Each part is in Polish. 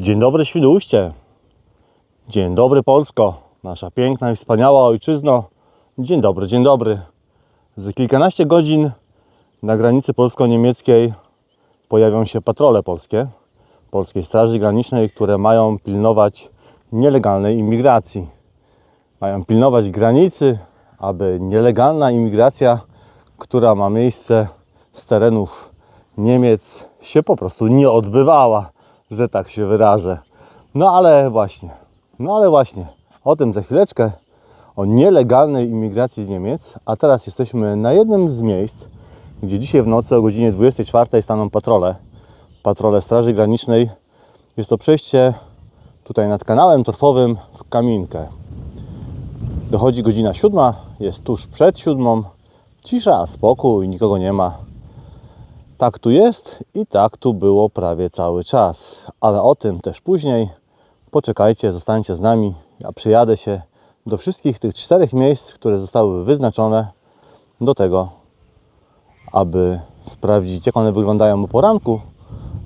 Dzień dobry Świnoujście. Dzień dobry Polsko, nasza piękna i wspaniała ojczyzno. Dzień dobry, dzień dobry. Za kilkanaście godzin na granicy polsko-niemieckiej pojawią się patrole polskie, Polskiej Straży Granicznej, które mają pilnować nielegalnej imigracji. Mają pilnować granicy, aby nielegalna imigracja, która ma miejsce z terenów Niemiec, się po prostu nie odbywała, że tak się wyrażę. No ale właśnie, no ale właśnie, o tym za chwileczkę, o nielegalnej imigracji z Niemiec, a teraz jesteśmy na jednym z miejsc, gdzie dzisiaj w nocy o godzinie 24 staną patrole, patrole Straży Granicznej. Jest to przejście tutaj nad kanałem torfowym w Kaminkę. Dochodzi godzina siódma, jest tuż przed siódmą, cisza, spokój, nikogo nie ma. Tak tu jest i tak tu było prawie cały czas, ale o tym też później. Poczekajcie, zostańcie z nami. Ja przyjadę się do wszystkich tych czterech miejsc, które zostały wyznaczone do tego, aby sprawdzić, jak one wyglądają o poranku.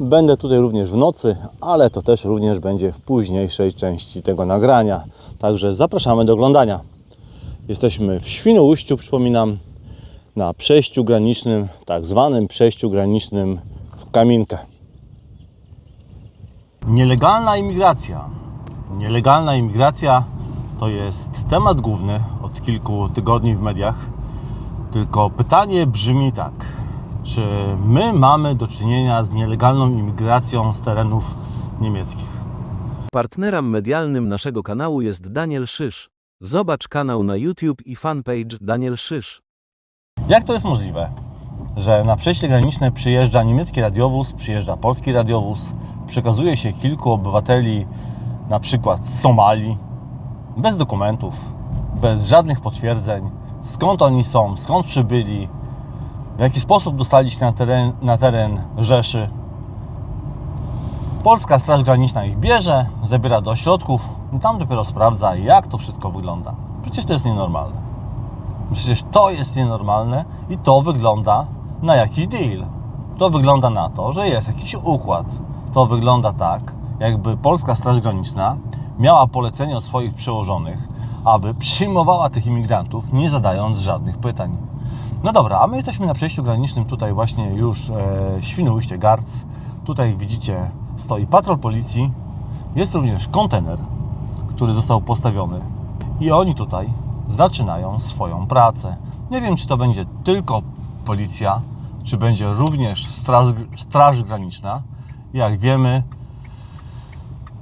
Będę tutaj również w nocy, ale to też również będzie w późniejszej części tego nagrania. Także zapraszamy do oglądania. Jesteśmy w Świnoujściu, przypominam, na przejściu granicznym, tak zwanym przejściu granicznym w Kaminkę. Nielegalna imigracja. Nielegalna imigracja to jest temat główny od kilku tygodni w mediach. Tylko pytanie brzmi tak: czy my mamy do czynienia z nielegalną imigracją z terenów niemieckich? Partnerem medialnym naszego kanału jest Daniel Szysz. Zobacz kanał na YouTube i fanpage Daniel Szysz. Jak to jest możliwe, że na przejście graniczne przyjeżdża niemiecki radiowóz, przyjeżdża polski radiowóz, przekazuje się kilku obywateli, na przykład z Somalii, bez dokumentów, bez żadnych potwierdzeń, skąd oni są, skąd przybyli, w jaki sposób dostali się na teren, na teren Rzeszy. Polska Straż Graniczna ich bierze, zabiera do ośrodków i tam dopiero sprawdza, jak to wszystko wygląda. Przecież to jest nienormalne. Przecież to jest nienormalne i to wygląda na jakiś deal. To wygląda na to, że jest jakiś układ. To wygląda tak, jakby Polska Straż Graniczna miała polecenie od swoich przełożonych, aby przyjmowała tych imigrantów, nie zadając żadnych pytań. No dobra, a my jesteśmy na przejściu granicznym tutaj właśnie już e, Świnoujście Garc. Tutaj widzicie stoi patrol policji. Jest również kontener, który został postawiony i oni tutaj zaczynają swoją pracę. Nie wiem, czy to będzie tylko policja, czy będzie również straż, straż graniczna. Jak wiemy,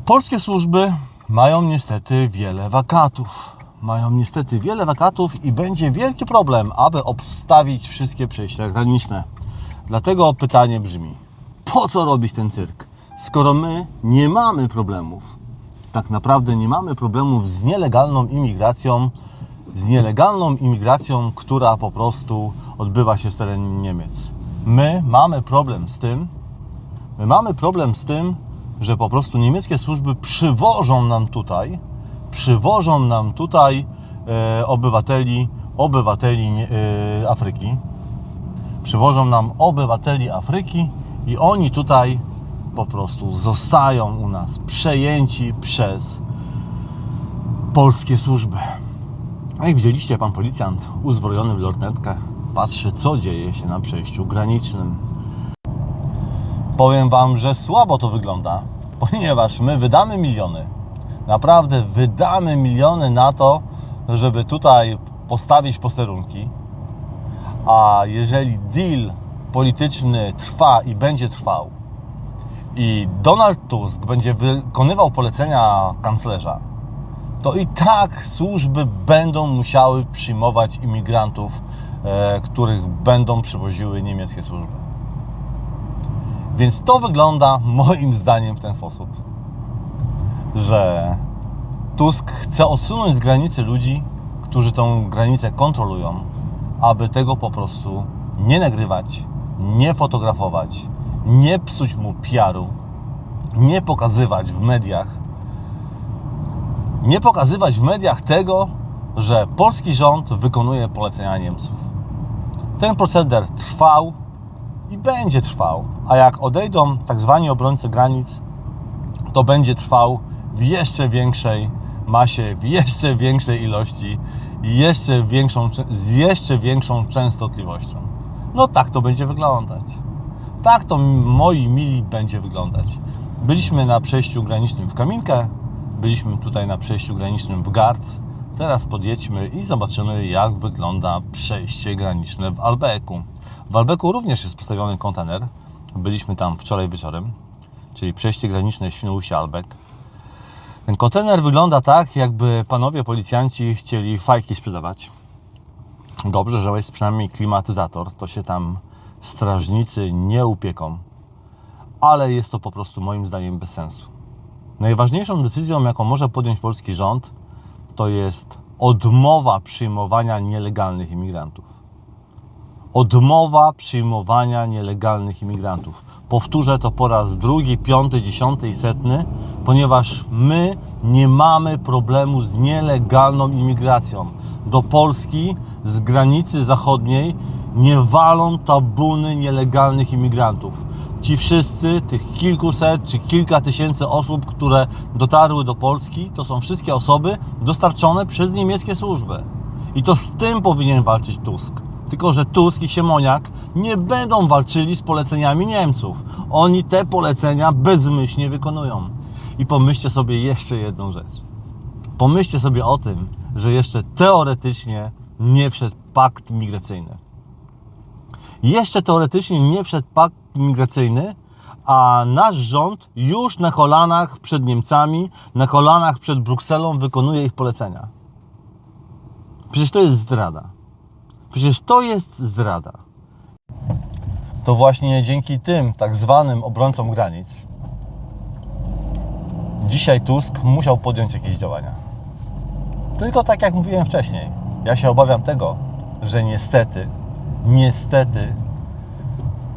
polskie służby mają niestety wiele wakatów. Mają niestety wiele wakatów i będzie wielki problem, aby obstawić wszystkie przejścia graniczne. Dlatego pytanie brzmi: po co robić ten cyrk, skoro my nie mamy problemów? Tak naprawdę nie mamy problemów z nielegalną imigracją, z nielegalną imigracją, która po prostu odbywa się z terenu Niemiec. My mamy problem z tym, my mamy problem z tym, że po prostu niemieckie służby przywożą nam tutaj, przywożą nam tutaj e, obywateli, obywateli e, Afryki. Przywożą nam obywateli Afryki i oni tutaj po prostu zostają u nas przejęci przez polskie służby. No Jak widzieliście, pan policjant uzbrojony w lornetkę patrzy, co dzieje się na przejściu granicznym. Powiem Wam, że słabo to wygląda, ponieważ my wydamy miliony. Naprawdę wydamy miliony na to, żeby tutaj postawić posterunki. A jeżeli deal polityczny trwa i będzie trwał, i Donald Tusk będzie wykonywał polecenia kanclerza, to i tak służby będą musiały przyjmować imigrantów, e, których będą przywoziły niemieckie służby. Więc to wygląda moim zdaniem w ten sposób, że Tusk chce odsunąć z granicy ludzi, którzy tą granicę kontrolują, aby tego po prostu nie nagrywać, nie fotografować, nie psuć mu piaru, nie pokazywać w mediach, nie pokazywać w mediach tego, że polski rząd wykonuje polecenia Niemców. Ten proceder trwał i będzie trwał, a jak odejdą tak zwani obrońcy granic, to będzie trwał w jeszcze większej masie, w jeszcze większej ilości i jeszcze większą, z jeszcze większą częstotliwością. No tak to będzie wyglądać. Tak to moi mili będzie wyglądać. Byliśmy na przejściu granicznym w Kaminkę, byliśmy tutaj na przejściu granicznym w Garc. Teraz podjedźmy i zobaczymy, jak wygląda przejście graniczne w Albeku. W Albeku również jest postawiony kontener. Byliśmy tam wczoraj wieczorem, czyli przejście graniczne Świnoujście-Albek. Ten kontener wygląda tak, jakby panowie policjanci chcieli fajki sprzedawać. Dobrze, że jest przynajmniej klimatyzator, to się tam strażnicy nie upieką, ale jest to po prostu moim zdaniem bez sensu. Najważniejszą decyzją, jaką może podjąć polski rząd, to jest odmowa przyjmowania nielegalnych imigrantów. Odmowa przyjmowania nielegalnych imigrantów. Powtórzę to po raz drugi, piąty, dziesiąty i setny, ponieważ my nie mamy problemu z nielegalną imigracją. Do Polski z granicy zachodniej nie walą tabuny nielegalnych imigrantów. Ci wszyscy, tych kilkuset czy kilka tysięcy osób, które dotarły do Polski, to są wszystkie osoby dostarczone przez niemieckie służby. I to z tym powinien walczyć Tusk. Tylko, że Tusk i Siemoniak nie będą walczyli z poleceniami Niemców. Oni te polecenia bezmyślnie wykonują. I pomyślcie sobie jeszcze jedną rzecz. Pomyślcie sobie o tym, że jeszcze teoretycznie nie wszedł pakt migracyjny. Jeszcze teoretycznie nie wszedł pakt migracyjny, a nasz rząd już na kolanach przed Niemcami, na kolanach przed Brukselą wykonuje ich polecenia. Przecież to jest zdrada. Przecież to jest zdrada. To właśnie dzięki tym tak zwanym obrońcom granic dzisiaj Tusk musiał podjąć jakieś działania. Tylko tak jak mówiłem wcześniej, ja się obawiam tego, że niestety, niestety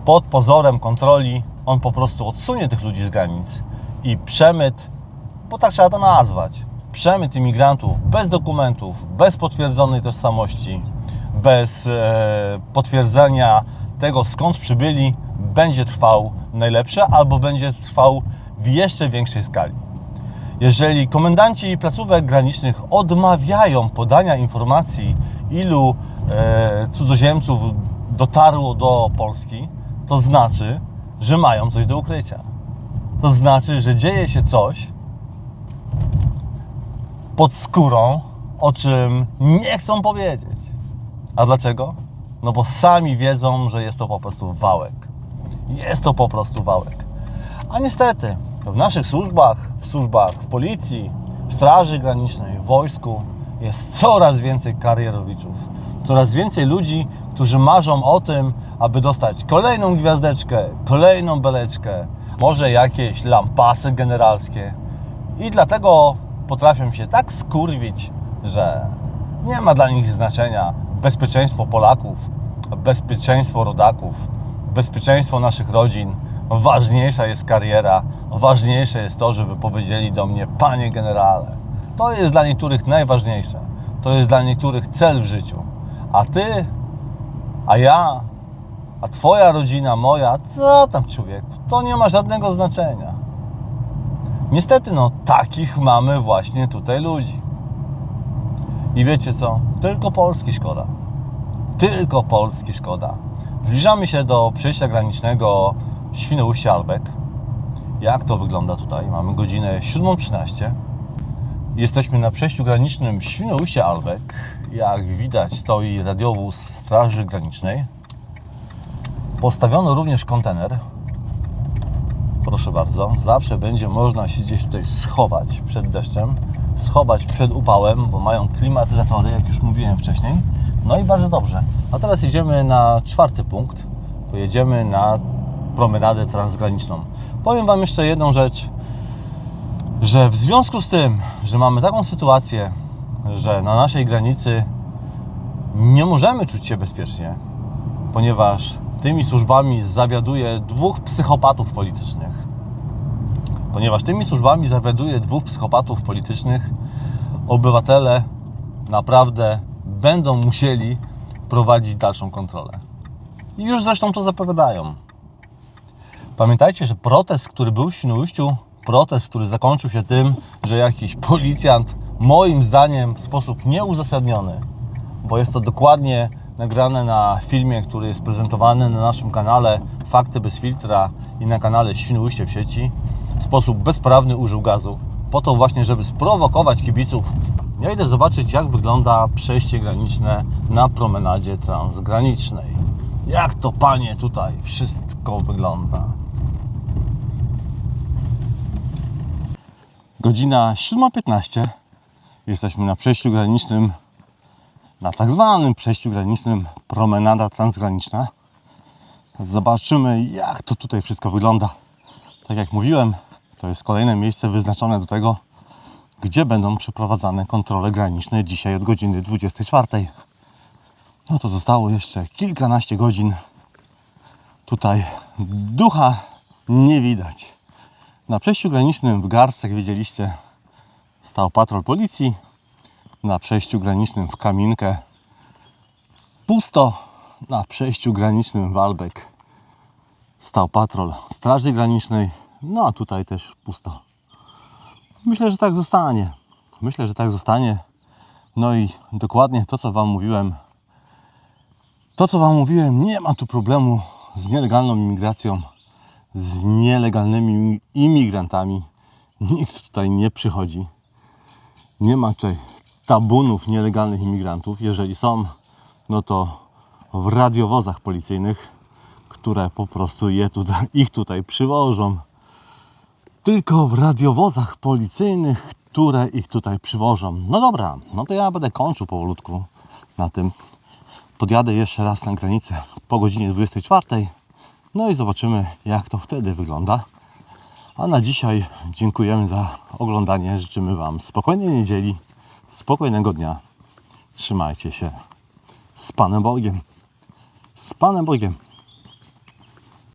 pod pozorem kontroli on po prostu odsunie tych ludzi z granic i przemyt, bo tak trzeba to nazwać, przemyt imigrantów bez dokumentów, bez potwierdzonej tożsamości, bez e, potwierdzenia tego skąd przybyli, będzie trwał najlepsze albo będzie trwał w jeszcze większej skali. Jeżeli komendanci placówek granicznych odmawiają podania informacji, ilu e, cudzoziemców dotarło do Polski, to znaczy, że mają coś do ukrycia. To znaczy, że dzieje się coś pod skórą, o czym nie chcą powiedzieć. A dlaczego? No bo sami wiedzą, że jest to po prostu wałek. Jest to po prostu wałek. A niestety, w naszych służbach, w służbach w policji, w straży granicznej, w wojsku jest coraz więcej karierowiczów. Coraz więcej ludzi, którzy marzą o tym, aby dostać kolejną gwiazdeczkę, kolejną beleczkę, może jakieś lampasy generalskie. I dlatego potrafią się tak skurwić, że nie ma dla nich znaczenia bezpieczeństwo Polaków, bezpieczeństwo rodaków, bezpieczeństwo naszych rodzin. Ważniejsza jest kariera, ważniejsze jest to, żeby powiedzieli do mnie, panie generale. To jest dla niektórych najważniejsze. To jest dla niektórych cel w życiu. A ty, a ja, a twoja rodzina, moja, co tam człowieku, to nie ma żadnego znaczenia. Niestety, no, takich mamy właśnie tutaj ludzi. I wiecie co? Tylko Polski szkoda. Tylko Polski szkoda. Zbliżamy się do przejścia granicznego Świnoujście-Albek. Jak to wygląda tutaj? Mamy godzinę 7.13. Jesteśmy na przejściu granicznym Świnoujście-Albek. Jak widać stoi radiowóz Straży Granicznej. Postawiono również kontener. Proszę bardzo, zawsze będzie można się gdzieś tutaj schować przed deszczem, schować przed upałem, bo mają klimatyzatory, jak już mówiłem wcześniej. No i bardzo dobrze. A teraz jedziemy na czwarty punkt. Pojedziemy na promenadę transgraniczną. Powiem Wam jeszcze jedną rzecz, że w związku z tym, że mamy taką sytuację, że na naszej granicy nie możemy czuć się bezpiecznie, ponieważ tymi służbami zawiaduje dwóch psychopatów politycznych. Ponieważ tymi służbami zawiaduje dwóch psychopatów politycznych, obywatele naprawdę będą musieli prowadzić dalszą kontrolę. I już zresztą to zapowiadają. Pamiętajcie, że protest, który był w Świnoujściu protest, który zakończył się tym, że jakiś policjant, moim zdaniem w sposób nieuzasadniony, bo jest to dokładnie nagrane na filmie, który jest prezentowany na naszym kanale Fakty bez filtra i na kanale Świnoujście w sieci, w sposób bezprawny użył gazu. Po to właśnie, żeby sprowokować kibiców. Ja idę zobaczyć, jak wygląda przejście graniczne na promenadzie transgranicznej. Jak to, panie, tutaj wszystko wygląda. Godzina 7.15. Jesteśmy na przejściu granicznym, na tak zwanym przejściu granicznym promenada transgraniczna. Zobaczymy, jak to tutaj wszystko wygląda. Tak jak mówiłem, to jest kolejne miejsce wyznaczone do tego, gdzie będą przeprowadzane kontrole graniczne dzisiaj od godziny 24. No to zostało jeszcze kilkanaście godzin. Tutaj ducha nie widać. Na przejściu granicznym w Garce, jak widzieliście, stał patrol policji. Na przejściu granicznym w Kaminkę pusto. Na przejściu granicznym w Walbek stał patrol Straży Granicznej. No a tutaj też pusto. Myślę, że tak zostanie. Myślę, że tak zostanie. No i dokładnie to, co Wam mówiłem. To, co Wam mówiłem, nie ma tu problemu z nielegalną imigracją, z nielegalnymi imigrantami. Nikt tutaj nie przychodzi. Nie ma tutaj tabunów nielegalnych imigrantów. Jeżeli są, no to w radiowozach policyjnych, które po prostu je tutaj, ich tutaj przywożą tylko w radiowozach policyjnych, które ich tutaj przywożą. No dobra, no to ja będę kończył powolutku na tym. Podjadę jeszcze raz na granicę po godzinie 24. No i zobaczymy, jak to wtedy wygląda. A na dzisiaj dziękujemy za oglądanie. Życzymy Wam spokojnej niedzieli, spokojnego dnia. Trzymajcie się. Z Panem Bogiem. Z Panem Bogiem.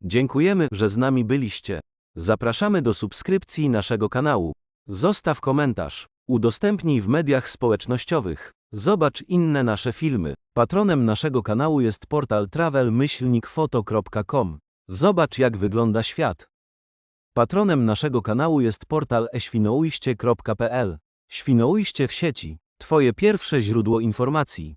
Dziękujemy, że z nami byliście. Zapraszamy do subskrypcji naszego kanału. Zostaw komentarz. Udostępnij w mediach społecznościowych. Zobacz inne nasze filmy. Patronem naszego kanału jest portal travel-foto.com. Zobacz jak wygląda świat. Patronem naszego kanału jest portal eświnoujście.pl. Świnoujście w sieci. Twoje pierwsze źródło informacji.